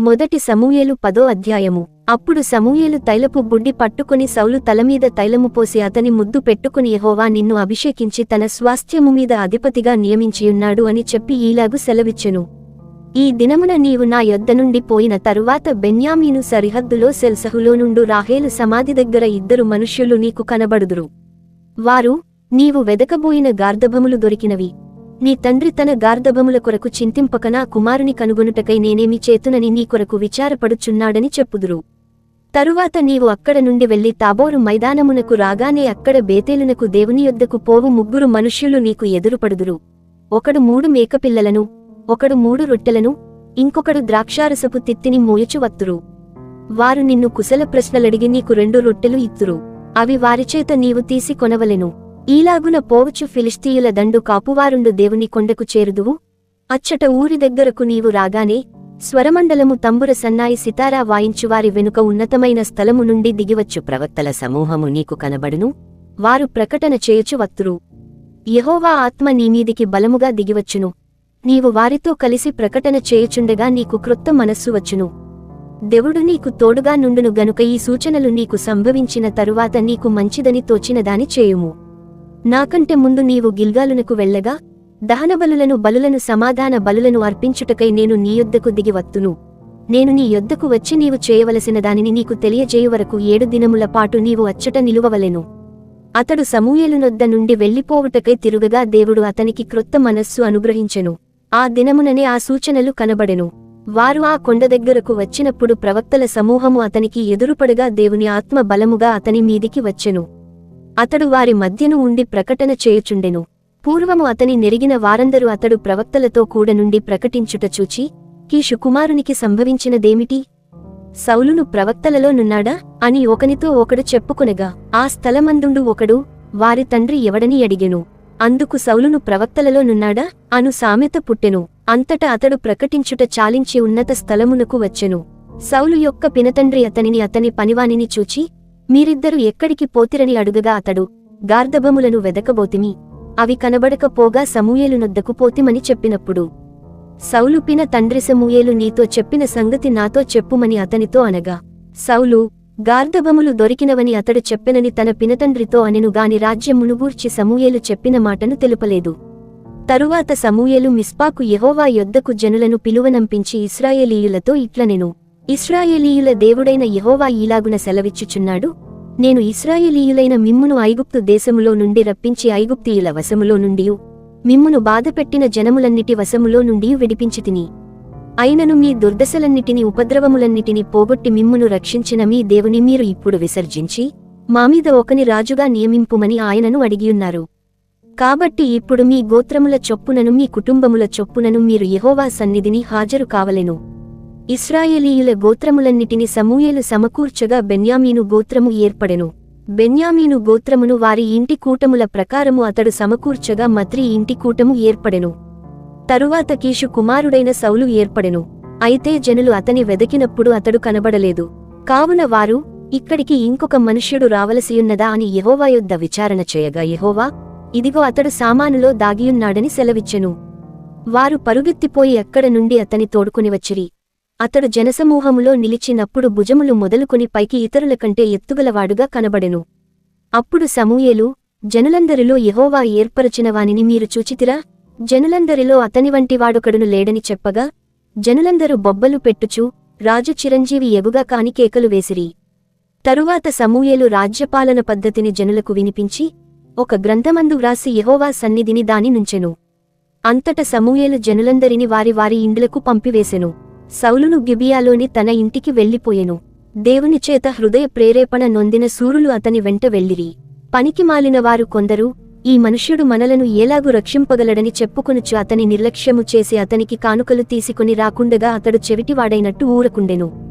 మొదటి సమూయేలు పదో అధ్యాయము. అప్పుడు సమూయేలు తైలపు బుడ్డి పట్టుకుని సౌలు తలమీద తైలము పోసి అతని ముద్దు పెట్టుకుని యహోవా నిన్ను అభిషేకించి తన స్వాస్థ్యము మీద అధిపతిగా నియమించియున్నాడు అని చెప్పి ఈలాగు సెలవిచ్చెను. ఈ దినమున నీవు నా యొద్ద నుండి పోయిన తరువాత బెన్యామీను సరిహద్దులో సెల్సహులో నుండు రాహేలు సమాధి దగ్గర ఇద్దరు మనుష్యులు నీకు కనబడుదురు. వారు నీవు వెదకబోయిన గార్ధభములు దొరికినవి. నీ తండ్రి తన గార్ధభముల కొరకు చింతింపక నా కుమారుని కనుగొనుటకై నేనేమి చేతునని నీ కొరకు విచారపడుచున్నాడని చెప్పుదురు. తరువాత నీవు అక్కడ నుండి వెళ్ళి తాబోరు మైదానమునకు రాగానే అక్కడ బేతేలునకు దేవుని యొద్దకు పోవు ముగ్గురు మనుష్యులు నీకు ఎదురుపడుదురు. ఒకడు మూడు మేకపిల్లలను ఒకడు మూడు రొట్టెలను ఇంకొకడు ద్రాక్షారసపు తిత్తిని మోయచువత్తురు వారు నిన్ను కుశల ప్రశ్నలడిగి నీకు రెండు రొట్టెలు ఇత్తురు. అవి వారిచేత నీవు తీసి కొనవలెను. ఈలాగున పోవచ్చు ఫిలిస్తీయుల దండు కాపువారుండు దేవుని కొండకు చేరుదువు? అచ్చట ఊరి దగ్గరకు నీవు రాగానే స్వరమండలము తంబుర సన్నాయి సితారా వాయించువారి వెనుక ఉన్నతమైన స్థలము నుండి దిగివచ్చు ప్రవక్తల సమూహము నీకు కనబడును? వారు ప్రకటన చేయుచు వత్తురు. యహోవా ఆత్మ నీమీదికి బలముగా దిగివచ్చును. నీవు వారితో కలిసి ప్రకటన చేయుచుండగా నీకు క్రొత్త మనస్సు వచ్చును. దేవుడు నీకు తోడుగా నుండును గనుక ఈ సూచనలు నీకు సంభవించిన తరువాత నీకు మంచిదని తోచినదాని చేయుము. నాకంటే ముందు నీవు గిల్గాలునకు వెళ్ళగా దహనబలులను బలులను సమాధాన బలులను అర్పించుటకై నేను నీ యొద్దకు దిగి వత్తును. నేను నీ యొద్దకు వచ్చి నీవు చేయవలసిన దానిని నీకు తెలియజేయు వరకు ఏడు దినముల పాటు నీవు అచ్చట నిలువవలెను. అతడు సమూయేలునొద్ద నుండి వెళ్ళిపోవుటకై తిరుగగా దేవుడు అతనికి క్రొత్త మనస్సు అనుగ్రహించెను. ఆ దినముననే ఆ సూచనలు కనబడెను. వారు ఆ కొండ దగ్గరకు వచ్చినప్పుడు ప్రవక్తల సమూహము అతనికి ఎదురుపడగా దేవుని ఆత్మ బలముగా అతని మీదికి వచ్చెను. అతడు వారి మధ్యను ఉండి ప్రకటన చేయుచుండెను. పూర్వము అతని నెరిగిన వారందరూ అతడు ప్రవక్తలతో కూడ నుండి ప్రకటించుట చూచి కీషు కుమారునికి సంభవించినదేమిటి? సౌలును ప్రవక్తలలో నున్నాడా? అని ఒకనితో ఒకడు చెప్పుకొనగా ఆ స్థలమందుండు ఒకడు వారి తండ్రి ఎవడని అడిగెను. అందుకు సౌలును ప్రవక్తలలో నున్నాడా? అను సామెత పుట్టెను. అంతటా అతడు ప్రకటించుట చాలించి ఉన్నత స్థలమునకు వచ్చెను. సౌలు యొక్క పినతండ్రి అతనిని అతని పనివానిని చూచి మీరిద్దరు ఎక్కడికి పోతిరని అడుగగా అతడు గార్ధబములను వెదకబోతిమి. అవి కనబడకపోగా సమూయేలునొద్దకు పోతిమని చెప్పినప్పుడు సౌలుపిన తండ్రి సమూయేలు నీతో చెప్పిన సంగతి నాతో చెప్పుమని అతనితో అనగా సౌలు గార్ధబములు దొరికినవని అతడు చెప్పెనని తన పినతండ్రితో అనెనుగాని రాజ్యమును గూర్చి సమూయేలు చెప్పిన మాటను తెలుపలేదు. తరువాత సమూయేలు మిస్పాకు యహోవా యొద్దకు జనులను పిలువనంపించి ఇస్రాయేలీయులతో ఇట్లనెను. ఇస్రాయేలీయుల దేవుడైన యహోవా ఈలాగున సెలవిచ్చుచున్నాడు నేను ఇస్రాయేలీయులైన మిమ్మును ఐగుప్తు దేశములో నుండి రప్పించి ఐగుప్తీయుల వశములో నుండి మిమ్మును బాధపెట్టిన జనములన్నిటి వశములో నుండి విడిపించి తిని. అయినను మీ దుర్దశలన్నిటిని ఉపద్రవములన్నిటిని పోగొట్టి మిమ్మును రక్షించిన మీ దేవుని మీరు ఇప్పుడు విసర్జించి మామీద ఒకని రాజుగా నియమింపుమని ఆయనను అడిగియున్నారు. కాబట్టి ఇప్పుడు మీ గోత్రముల చొప్పునను మీ కుటుంబముల చొప్పునను మీరు యహోవా సన్నిధిని హాజరు కావలెను. ఇస్రాయేలీయుల గోత్రములన్నిటిని సమూయేలు సమకూర్చగా బెన్యామీను గోత్రము ఏర్పడెను. బెన్యామీను గోత్రమును వారి ఇంటి కూటముల ప్రకారము అతడు సమకూర్చగా మత్రి ఇంటి కూటము ఏర్పడెను. తరువాత కీషు కుమారుడైన సౌలు ఏర్పడెను. అయితే జనులు అతని వెదకినప్పుడు అతడు కనబడలేదు. కావున వారు ఇక్కడికి ఇంకొక మనుష్యుడు రావలసియున్నదా అని యహోవాయుద్ధ యొద్ద విచారణ చేయగా యహోవా ఇదిగో అతడు సామానులో దాగియున్నాడని సెలవిచ్చెను. వారు పరుగెత్తిపోయి అక్కడ నుండి అతని తోడుకుని వచ్చిరి. అతడు జనసమూహములో నిలిచినప్పుడు భుజములు మొదలుకొని పైకి ఇతరుల కంటే ఎత్తుగలవాడుగా కనబడెను. అప్పుడు సమూయేలు జనులందరిలో యహోవా ఏర్పరచినవానిని మీరు చూచితిరా? జనులందరిలో అతని వాడొకడును లేడని చెప్పగా జనులందరూ బొబ్బలు పెట్టుచు రాజు చిరంజీవి ఎగుగా కాని కేకలు వేసిరి. తరువాత సమూయేలు రాజ్యపాలన పద్ధతిని జనులకు వినిపించి ఒక గ్రంథమందు వ్రాసి యహోవా సన్నిధిని దాని నుంచెను. అంతట సమూయేలు జనులందరిని వారి వారి ఇండ్లకు పంపివేసెను. సౌలును గిబియాలోని తన ఇంటికి వెళ్ళిపోయెను. దేవుని చేత హృదయ ప్రేరేపణ నొందిన సూరులు అతని వెంట వెళ్ళిరి. పనికి వారు కొందరు ఈ మనుష్యుడు మనలను ఏలాగు రక్షింపగలడని చెప్పుకొనుచు అతని నిర్లక్ష్యము చేసి అతనికి కానుకలు తీసుకుని రాకుండగా అతడు చెవిటివాడైనట్టు ఊరకుండెను.